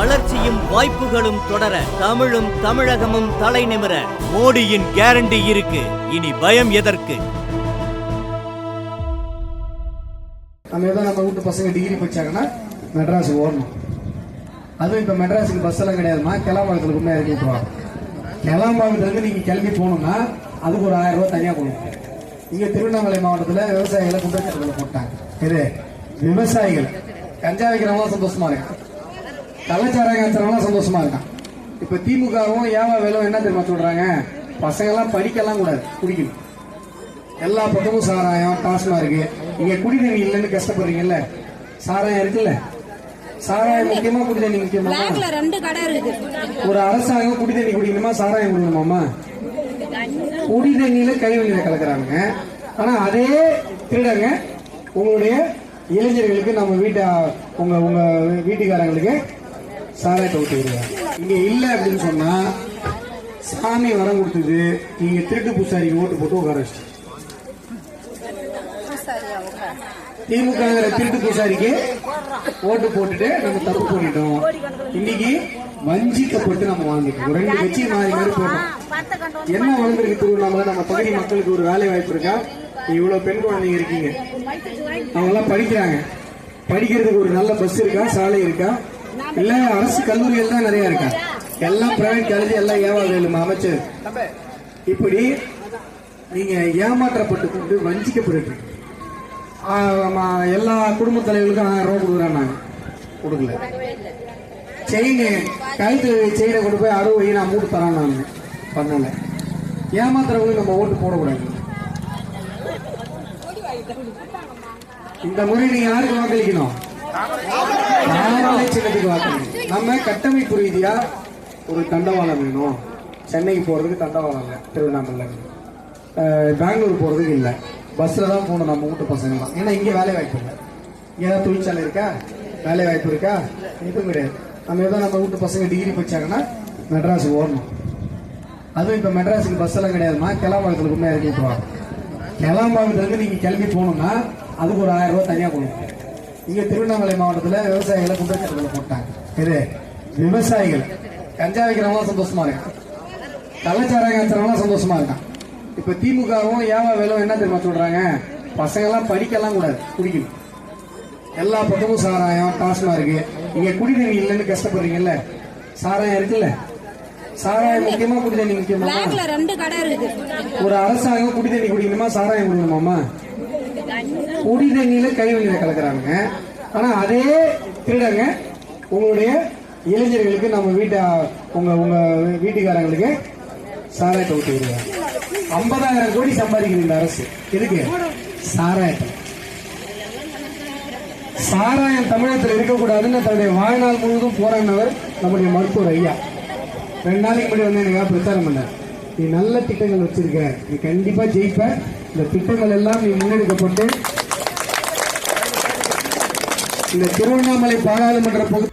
வளர்ச்சியும் வாய்ப்புகளும் தொடர தமிழும் தமிழகமும் தலை நிமிர மோடியின் கேரண்டி இருக்கு. இனி பயம் எதற்கு? நம்ம ஏதோ நம்ம வீட்டு பசங்க டிகிரி படிச்சாங்கன்னா மெட்ராஸ் ஓடணும். அதுவும் இப்போ மெட்ராஸுக்கு பஸ் எல்லாம் கிடையாதுமா கிளாம்பாக்கத்தில் கொண்டு போய் இறக்கி விட்டுருவாங்க கிளாம்பாக்கத்துலேருந்து நீங்கள் கிளம்பி போகணும்னா அதுக்கு ஒரு ஆயிரம் ரூபாய் தனியாக கொடுக்கணும் இங்கே திருவண்ணாமலை மாவட்டத்தில் விவசாயிகளை குண்டச்சட்டத்தில் போட்டாங்க. இது விவசாயிகள். கஞ்சா வைக்கிறவங்களாம் சந்தோஷமா இருக்கு காய்ச்சறவங்களாம் சந்தோஷமா இருக்கான். இப்போ திமுகவும் ஏவா வேலும் என்ன தெரியுமா சொல்றாங்க? பசங்கெல்லாம் படிக்கலாம் கூடாது குடிக்கணும். எல்லா பக்கமும் சாராயம் டாஸ்மார்க் இங்க குடிதண்ணி இல்லைன்னு கஷ்டப்படுறீங்கல்ல? சாராயம் இருக்குல்ல? சாராயம் முக்கியமா குடிதண்ணி முக்கியமா ஒரு அரசாங்கம் குடிதண்ணி குடிக்கணுமா சாராயம் குடிக்கணுமாமா குடிதண்ணியில கைவெளியில கலக்குறாங்க ஆனா அதே திருடங்க உங்களுடைய இளைஞர்களுக்கு நம்ம வீட்டை உங்க உங்க வீட்டுக்காரங்களுக்கு சாராயத்தை ஊட்டி விடுவாங்க இங்க இல்ல அப்படின்னு சொன்னா சாமி வரம் கொடுத்தது நீங்க திருட்டு பூசாரிக்கு ஓட்டு போட்டு உட்கார வச்சு திமுக திருட்டு பூசாரிக்கு ஓட்டு போட்டுட்டு நம்ம தப்பு பண்ணிட்டோம். இன்னைக்கு வஞ்சிக்கப்பட்டு நம்ம வாங்கிட்டோம் ரெண்டு கட்சி மாறி மாறி போட்டோம். என்ன வளர்ந்துருக்கு திருவண்ணாமலை? நம்ம பகுதி மக்களுக்கு ஒரு வேலை வாய்ப்பு இருக்கா? இவ்வளவு பெண் குழந்தைங்க இருக்கீங்க. அவங்க எல்லாம் படிக்கிறாங்க. படிக்கிறதுக்கு ஒரு நல்ல பஸ் இருக்கா? சாலை இருக்கா? இல்ல அரசு கல்லூரிகள் தான் நிறைய இருக்கா? எல்லாம் பிரைவேட் காலேஜ் எல்லாம் ஏவா வேணுமா அமைச்சர்? இப்படி நீங்க ஏமாற்றப்பட்டு கொண்டு வஞ்சிக்கப்பட்டு எல்லா குடும்ப தலைவர்களுக்கும் ஆயிரம் ரூபாய் கொடுக்குறாங்க. கொடுக்கல. செயின் கழுத்து செயினை கொண்டு போய் அறுபது நான் மூட்டு தரேன் நான். பண்ணல. ஏமாத்துறவங்களுக்கு நம்ம ஓட்டு போடக்கூடாது. இந்த முறை நீங்க யாருக்கு வாக்களிக்கணும்? தாராள சின்னத்துக்கு வாக்களிக்கணும் நம்ம கட்டமைப்பு ரீதியா ஒரு தண்டவாளம் வேணும். சென்னைக்கு போறதுக்கு தண்டவாளம் இல்லை. திருவண்ணாமலை பெங்களூர் போறதுக்கு இல்லை. பஸ்ல தான் போகணும் நம்ம வீட்டு பசங்கலாம் ஏன்னா இங்க வேலை வாய்ப்பு இல்லை. இங்க ஏதாவது தொழிற்சாலை இருக்கா? வேலை வாய்ப்பு இருக்கா? எதுவும் கிடையாது. நம்ம ஏதோ நம்ம வீட்டு பசங்க டிகிரி படிச்சாங்கன்னா மெட்ராஸ் ஓடணும். அதுவும் இப்ப மெட்ராஸுக்கு பஸ் எல்லாம் கிடையாதுமா கிளாம்பாக்கத்தில் கொண்டு போய் இறக்கி விட்டுருவாங்க இருந்து நீங்க கிளம்பி போகணும்னா அதுக்கு ஒரு ஆயிரம் ரூபாய் தனியா கொடுக்கணும். இங்க திருவண்ணாமலை மாவட்டத்தில் விவசாயிகளை குண்டச்சட்டத்தில் போட்டாங்க. இது விவசாயிகள். கஞ்சா வைக்கிறவங்களாம் சந்தோஷமா இருக்கான் கள்ளச்சாராயம் காய்ச்சறவங்களாம் சந்தோஷமா இருக்கான் இப்ப திமுகவும் ஏவா வேலும் என்ன தெரியுமா சொல்றாங்க? பசங்கெல்லாம் படிக்கலாம் கூடாது குடிக்கணும். எல்லா பக்கமும் சாராயம் டாஸ்மார்க் இங்க குடிதண்ணி இல்லைன்னு கஷ்டப்படுறீங்கல்ல? சாராயம் இருக்குல்ல? சாராயம் முக்கியமா குடிதண்ணி முக்கியமா ஒரு அரசாங்கம் குடிதண்ணி குடிக்கணுமா சாராயம் குடிக்கணுமாமா? குடி தண்ணியில கை கைவெளியில கலக்குறாங்க ஆனா அதே திருடங்க உங்களுடைய இளைஞர்களுக்கு நம்ம வீட்டை உங்க உங்க வீட்டுக்காரங்களுக்கு சாராயத்தை ஊட்டி விடுவாங்க ஐம்பதாயிரம் கோடி சம்பாதிக்குது இந்த அரசு. எதுக்கு? சாராயத்தை. சாராயம் தமிழகத்தில் இருக்கக்கூடாதுன்னு தன்னுடைய வாழ்நாள் முழுவதும் போராடினவர் நம்முடைய மருத்துவர் ஐயா. ரெண்டு நாளைக்கு முன்னாடி வந்து எனக்கு பிரச்சாரம் பண்ணார். நீ நல்ல திட்டங்கள் வச்சிருக்க. நீ கண்டிப்பா ஜெயிப்ப. இந்த திட்டங்கள் எல்லாம் முன்னெடுக்கப்பட்டு இந்த திருவண்ணாமலை பாராளுமன்ற பகுதி